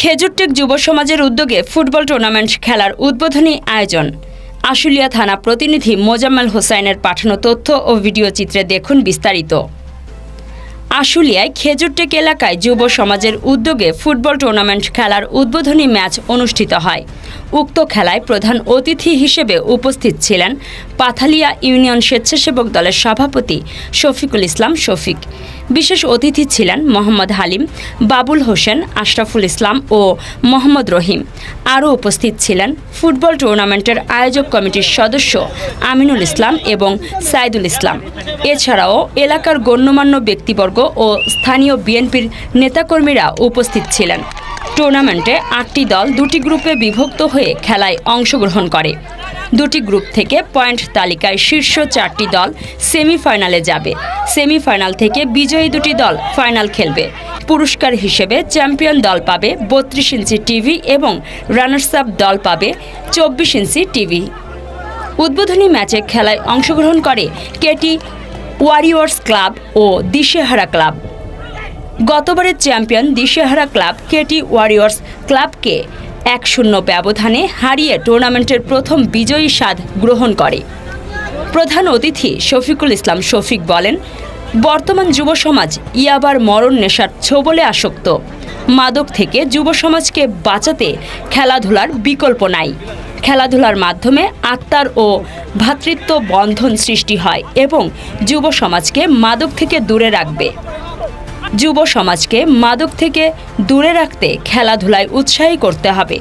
খেজুরটেক যুব সমাজের উদ্যোগে ফুটবল টুর্নামেন্ট খেলার উদ্বোধনী আয়োজন। আশুলিয়া থানা প্রতিনিধি মোজাম্মেল হোসাইনের পাঠানো তথ্য ও ভিডিও চিত্রে দেখুন বিস্তারিত। আশুলিয়ায় খেজুরটেক এলাকায় যুব সমাজের উদ্যোগে ফুটবল টুর্নামেন্ট খেলার উদ্বোধনী ম্যাচ অনুষ্ঠিত হয়। উক্ত খেলায় প্রধান অতিথি হিসেবে উপস্থিত ছিলেন পাথালিয়া ইউনিয়ন স্বেচ্ছাসেবক দলের সভাপতি শফিকুল ইসলাম শফিক। বিশেষ অতিথি ছিলেন মোহাম্মদ হালিম, বাবুল হোসেন, আশরাফুল ইসলাম ও মোহাম্মদ রহিম। আরও উপস্থিত ছিলেন ফুটবল টুর্নামেন্টের আয়োজক কমিটির সদস্য আমিনুল ইসলাম এবং সাইদুল ইসলাম। এছাড়াও এলাকার গণ্যমান্য ব্যক্তিবর্গ ও স্থানীয় বিএনপির নেতাকর্মীরা উপস্থিত ছিলেন। টুর্নামেন্টে আটটি দল দুটি গ্রুপে বিভক্ত হয়ে খেলায় অংশগ্রহণ করে। দুটি গ্রুপ থেকে পয়েন্ট তালিকায় শীর্ষ চারটি দল সেমিফাইনালে যাবে। সেমিফাইনাল থেকে বিজয়ী দুটি দল ফাইনাল খেলবে। পুরস্কার হিসেবে চ্যাম্পিয়ন দল পাবে বত্রিশ ইঞ্চি টিভি এবং রানার্স আপ দল পাবে চব্বিশ ইঞ্চি টিভি। উদ্বোধনী ম্যাচে খেলায় অংশগ্রহণ করে কেটি ওয়ারিয়র্স ক্লাব ও দিশেহারা ক্লাব। গতবারের চ্যাম্পিয়ন দিশেহারা ক্লাব কেটি ওয়ারিয়র্স ক্লাবকে এক শূন্য ব্যবধানে হারিয়ে টুর্নামেন্টের প্রথম বিজয়ী স্বাদ গ্রহণ করে। প্রধান অতিথি শফিকুল ইসলাম শফিক বলেন, বর্তমান যুব সমাজ ইয়াবার মরণ নেশার ছোবলে আসক্ত। মাদক থেকে যুব সমাজকে বাঁচাতে খেলাধুলার বিকল্প নাই। খেলাধুলার মাধ্যমে আত্মার ও ভ্রাতৃত্ব বন্ধন সৃষ্টি হয় এবং যুব সমাজকে মাদক থেকে দূরে রাখবে। যুব সমাজকে মাদক থেকে দূরে রাখতে খেলাধুলায় উৎসাহী করতে হবে।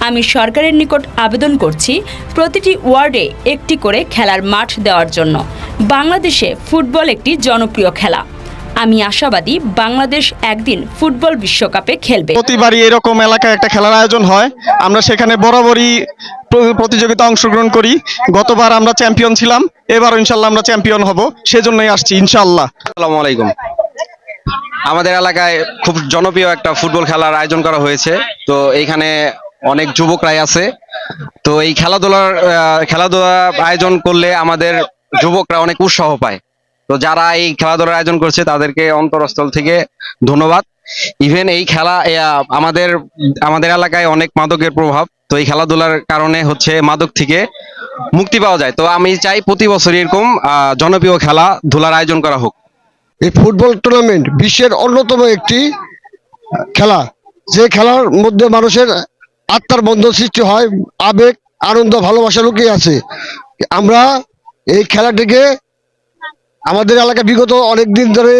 আমি সরকারের নিকট আবেদন করছি প্রতিটি ওয়ার্ডে একটি করে খেলার মাঠ দেওয়ার জন্য। বাংলাদেশে ফুটবল একটি জনপ্রিয় খেলা। আমি আশাবাদী বাংলাদেশ একদিন ফুটবল বিশ্বকাপে খেলবে। প্রতিবারই এরকম এলাকায় একটা খেলার আয়োজন হয়। আমরা সেখানে বরাবরই প্র- প্রতিযোগিতা অংশগ্রহণ করি। গতবার আমরা চ্যাম্পিয়ন ছিলাম। এবার ইনশাল্লাহ আমরা চ্যাম্পিয়ন হব। সেজন্যই আসছি ইনশাল্লাহ। আসসালামু আলাইকুম। আমাদের এলাকায় খুব জনপ্রিয় একটা ফুটবল খেলার আয়োজন করা হয়েছে। তো এইখানে অনেক যুবকরাই আছে। তো এই খেলাধুলার খেলাধুলা আয়োজন করলে আমাদের যুবকরা অনেক উৎসাহ পায়। তো যারা এই খেলাধুলার আয়োজন করছে, তাদেরকে অন্তরস্থল থেকে ধন্যবাদ। ইভেন এই খেলা আমাদের আমাদের এলাকায় অনেক মাদকের প্রভাব। তো এই খেলাধুলার কারণে হচ্ছে মাদক থেকে মুক্তি পাওয়া যায়। তো আমি চাই প্রতি বছর এরকম জনপ্রিয় খেলা ধুলার আয়োজন করা হোক। এই ফুটবল টুর্নামেন্ট বিশ্বের অন্যতম একটি খেলা। যে খেলার মধ্যে মানুষের আত্মার বন্ধন সৃষ্টি হয়, আবেগ, আনন্দ, ভালোবাসা লুকিয়ে আছে। আমরা এই খেলাটিকে আমাদের এলাকা বিগত অনেক দিন ধরে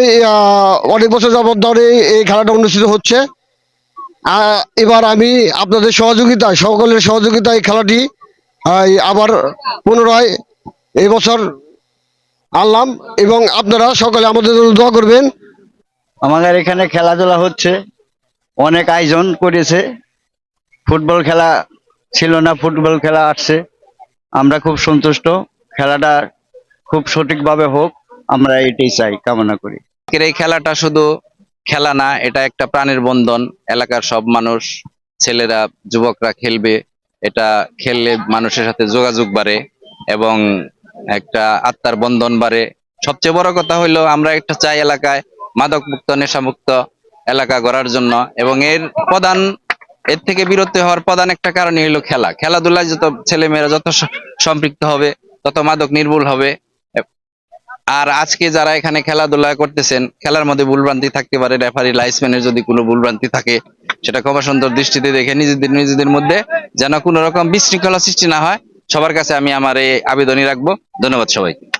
অনেক বছর যাবত ধরে এই খেলাটা অনুষ্ঠিত হচ্ছে। এবার আমি আপনাদের সহযোগিতা, সকলের সহযোগিতায় এই খেলাটি আবার পুনরায় এই বছর আনলাম এবং আপনারা সকলে আমাদের জন্য দোয়া করবেন। আমাদের এখানে খেলাধুলা হচ্ছে। অনেক আয়োজন করেছে। ফুটবল খেলা ছিল না ফুটবল খেলা আসছে। আমরা খুব সন্তুষ্ট। খেলাটা খুব সঠিকভাবে হোক আমরা এটাই চাই কামনা করি। এই খেলাটা শুধু খেলা না এটা একটা প্রাণের বন্ধন। এলাকার সব মানুষ ছেলেরা যুবকরা খেলবে। এটা খেললে মানুষের সাথে যোগাযোগ বাড়ে এবং একটা আত্মার বন্ধন বাড়ে। সবচেয়ে বড় কথা হইল, আমরা একটা চাই এলাকায় মাদক মুক্ত নেশামুক্ত এলাকা গড়ার জন্য এবং এর প্রধান, এর থেকে বিরত হওয়ার প্রধান একটা কারণই হলো খেলা। খেলাধুলায় যত ছেলেমেয়েরা যত সম্পৃক্ত হবে, তত মাদক নির্মূল হবে। আর আজকে যারা এখানে খেলাধুলা করতেছেন, খেলার মধ্যে ভুলভ্রান্তি থাকতে পারে রেফারি লাইসম্যানের যদি কোনো ভুলভ্রান্তি থাকে, সেটা খুব সুন্দর দৃষ্টিতে দেখে নিজেদের নিজেদের মধ্যে যেন কোনো রকম বিশৃঙ্খলা সৃষ্টি না হয়। সবার কাছে আমি আমার এই আবেদনই রাখব। ধন্যবাদ সবাইকে।